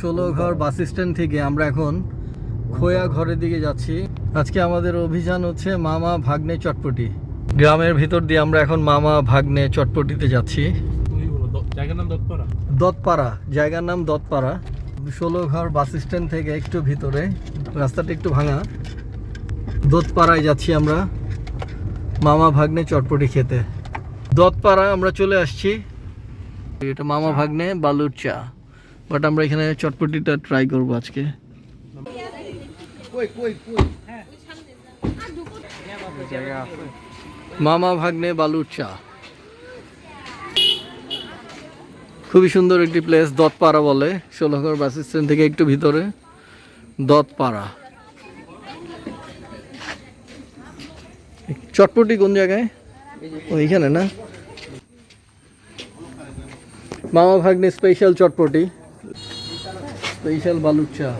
ষোলো ঘর bus stand থেকে আমরা এখন খোয়া ঘরের দিকে যাচ্ছি। আজকে আমাদের অভিযান হচ্ছে মামা ভাগ্নে চটপটি। গ্রামের ভিতর দিয়ে আমরা এখন মামা ভাগ্নে চটপটিতে যাচ্ছি। তুমি জায়গার নাম দত্তপাড়া জায়গার নাম দত্তপাড়া। ষোলো ঘর বাস স্ট্যান্ড থেকে একটু ভিতরে রাস্তাটা একটু ভাঙা। দত্তপাড়ায় যাচ্ছি আমরা মামা ভাগ্নে চটপটি খেতে। দত্তপাড়া আমরা চলে আসছি। এটা মামা ভাগ্নে বালুর চা। বাট আমরা এখানে চটপটিটা ট্রাই করব আজকে। মামা ভাগ্নে বালুর চা। খুবই সুন্দর একটি প্লেস দতপাড়া বলে। ষোলঘর বাস স্ট্যান্ড থেকে একটু ভিতরে। দত্তপাড়া চটপটি কোন জায়গায়? ও এইখানে না? মামা ভাগ্নে স্পেশাল চটপটি। স্পেশাল বালুর চা।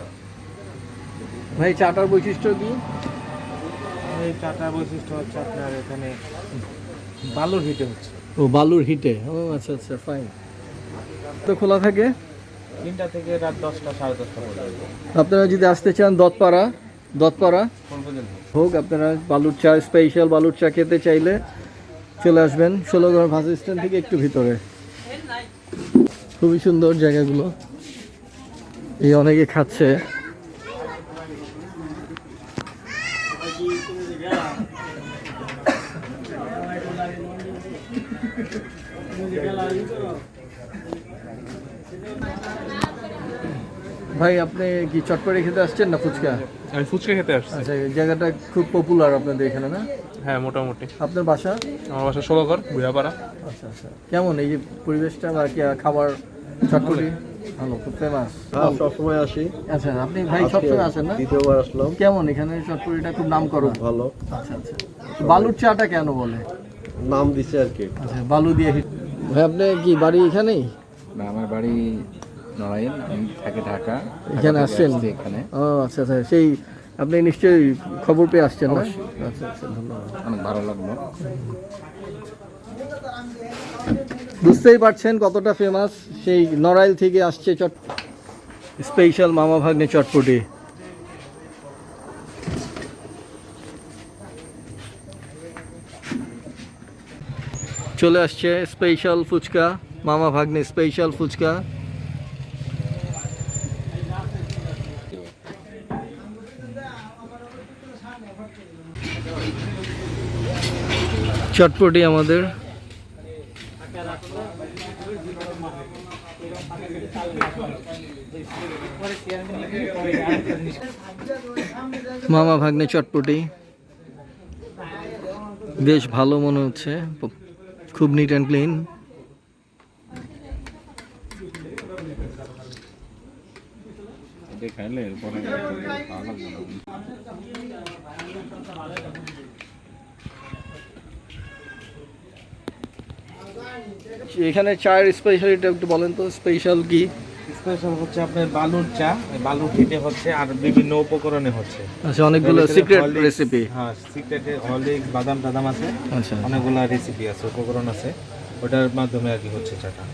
ভাই চাটার বৈশিষ্ট্য কি? এই চাটা বৈশিষ্ট্য হচ্ছে আপনার এখানে বালুর হিটে হচ্ছে। ও বালুর হিটে। ও আচ্ছা আচ্ছা ফাইন তো খোলা থাকে? তিনটা থেকে রাত দশটা সাড়ে দশটা পর্যন্ত। আপনারা যদি আসতে চান কোন পর্যন্ত? হোক আপনারা বালুর চা স্পেশাল বালুর চা খেতে চাইলে চলে আসবেন ষোলোগড় বাস স্ট্যান্ড থেকে একটু ভিতরে। খুবই সুন্দর জায়গাগুলো। এই অনেকে খাচ্ছে। ভাই আপনি কি চটপটি খেতে আসছেন না ফুচকা? আমি ফুচকা খেতে আসছি। আচ্ছা এই জায়গাটা খুব পপুলার আপনাদের এখানে না? হ্যাঁ মোটামুটি। আপনার বাসা? আমার বাসা ষোলোঘর ভুয়াপাড়া আচ্ছা আচ্ছা। কেমন এই যে পরিবেশটা বা কি খাবার চটপটি? ভালো খুব ফেমাস হ্যাঁ সবসময় আসি। আচ্ছা আপনি ভাই সবসময় আসেন না? দ্বিতীয়বার আসলাম। কেমন? এখানে চটপটিটা খুব নাম করো। ভালো। আচ্ছা আচ্ছা। বালুর চাটা কেন বলে? নাম দিছে আর কি। আচ্ছা বালু দিয়ে ভাই আপনি কি বাড়ি এখানেই? না আমার বাড়ি নড়াইল আমি থাকি ঢাকা। এখানে আসছেন? আসছি এখানে। ও আচ্ছা আচ্ছা সেই আপনি নিশ্চয়ই খবর পেয়ে আসছেন না? আচ্ছা আচ্ছা ধন্যবাদ। অনেক ভালো লাগল। বুঝতেই পারছেন কতটা ফেমাস সেই নড়াইল থেকে আসছে চট স্পেশাল মামা ভাগ্নে চটপটি। চলে আসছে স্পেশাল ফুচকা, মামা ভাগ্নে স্পেশাল ফুচকা। চটপটি আমাদের। মামা ভাগ্নে চটপটি। বেশ ভালো মনে হচ্ছে। খুব নিট অ্যান্ড ক্লিন খাইলে এখানে চায়ের স্পেশালিটা একটু বলেন তো স্পেশাল কি? স্পেশাল হচ্ছে আপনার বালুর চা। বালুর হচ্ছে আর বিভিন্ন উপকরণে হচ্ছে। আচ্ছা অনেকগুলো সিক্রেট রেসিপি হ্যাঁ সিক্রেটে হরলিক্স বাদাম টাদাম আছে। আচ্ছা। অনেকগুলো রেসিপি আছে উপকরণ আছে। ওটার মাধ্যমে আর কি হচ্ছে চাটা।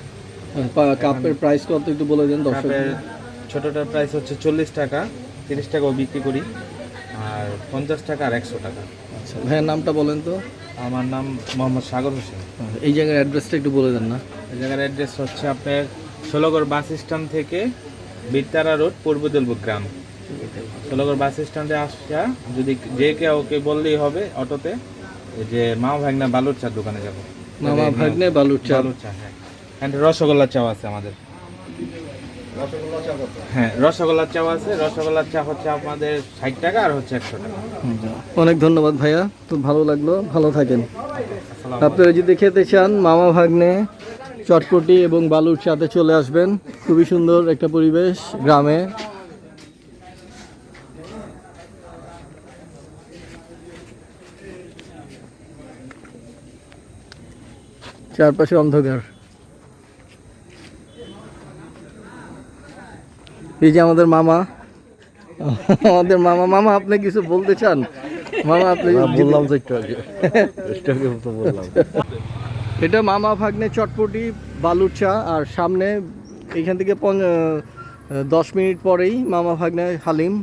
কাপের প্রাইস কত একটু বলে দেন দর্শক। ছোটটার প্রাইস হচ্ছে চল্লিশ টাকা তিরিশ টাকাও বিক্রি করি। আর পঞ্চাশ টাকা আর একশো টাকা। আচ্ছা ভাইয়ের নামটা বলেন তো। আমার নাম মোহাম্মদ সাগর হোসেন। এই জায়গার অ্যাড্রেসটা একটু বলে দেন না। এই জায়গার অ্যাড্রেস হচ্ছে আপনার ষোলগড় বাস স্ট্যান্ড থেকে বীরতারা রোড পূর্ব গ্রাম। ষোলগড় বাস স্ট্যান্ডে আসা যদি যে কেউ ওকে বললেই হবে অটোতে যে মা ভাগনা বালুর চার দোকানে যাব। মামা ভাগ্নে বালুর চা বালুর চা হ্যাঁ। অ্যান্ড রসগোল্লার চাও আছে আমাদের। হ্যাঁ রসগোল্লার চাও আছে। রসগোল্লার চা হচ্ছে আমাদের ষাট টাকা আর হচ্ছে একশো টাকা। অনেক ধন্যবাদ ভাইয়া খুব ভালো লাগল ভালো থাকেন। আপনারা যদি খেতে চান মামা ভাগ্নে চটপটি এবং বালুর চাতে চলে আসবেন। খুবই সুন্দর একটা পরিবেশ গ্রামে। চারপাশে অন্ধকার। এই যে আমাদের মামা আমাদের মামা মামা আপনি কিছু বলতে চান? মামা আপনি বললাম তো একটু আগে। একটু আগে বললাম। এটা মামা ভাগ্নে চটপটি বালুচা আর সামনে এখান থেকে দশ মিনিট পরেই মামা ভাগ্নে হালিম।